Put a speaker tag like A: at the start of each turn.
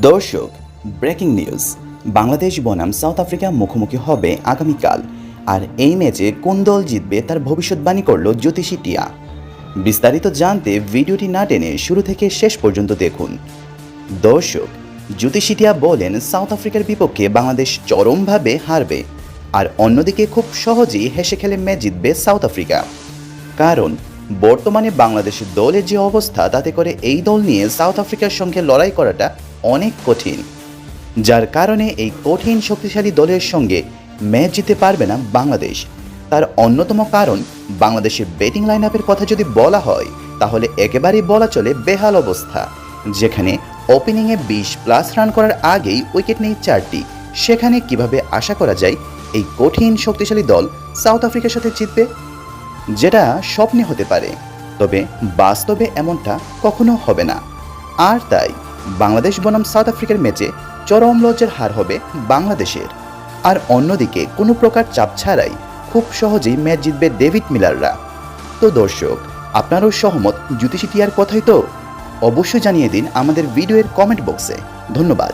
A: দর্শক breaking news Bangladesh বনাম south Africa মুখোমুখি হবে আগামীকাল। আর এই ম্যাচে কোন দল জিতবে তার ভবিষ্যৎবাণী করল জ্যোতিষী টিয়া। বিস্তারিত জানতে ভিডিওটি না টেনে শুরু থেকে শেষ পর্যন্ত দেখুন। দর্শক, জ্যোতিষী টিয়া বলেন, সাউথ আফ্রিকার বিপক্ষে বাংলাদেশ চরমভাবে হারবে। আর অন্যদিকে খুব সহজেই হেসে খেলে ম্যাচ জিতবে সাউথ আফ্রিকা। কারণ, বর্তমানে বাংলাদেশের দলের যে অবস্থা, তাতে করে এই দল নিয়ে সাউথ আফ্রিকার সঙ্গে লড়াই করাটা অনেক কঠিন, যার কারণে এই কঠিন শক্তিশালী দলের সঙ্গে ম্যাচ জিতে পারবে না বাংলাদেশ। তার অন্যতম কারণ বাংলাদেশের ব্যাটিং লাইন আপের কথা যদি বলা হয়, তাহলে একেবারেই বলা চলে বেহাল অবস্থা, যেখানে ওপেনিংয়ে বিশ প্লাস রান করার আগেই উইকেট নেই চারটি। সেখানে কীভাবে আশা করা যায় এই কঠিন শক্তিশালী দল সাউথ আফ্রিকার সাথে জিতবে? যেটা স্বপ্নে হতে পারে, তবে বাস্তবে এমনটা কখনো হবে না। আর তাই বাংলাদেশ বনাম সাউথ আফ্রিকার ম্যাচে চরম লজ্জার হার হবে বাংলাদেশের। আর অন্যদিকে কোনো প্রকার চাপ ছাড়াই খুব সহজেই ম্যাচ জিতবে ডেভিড মিলাররা। তো দর্শক, আপনারও সহমত, জ্যোতিষী টিয়ার কথাই তো? অবশ্যই জানিয়ে দিন আমাদের ভিডিওর কমেন্ট বক্সে। ধন্যবাদ।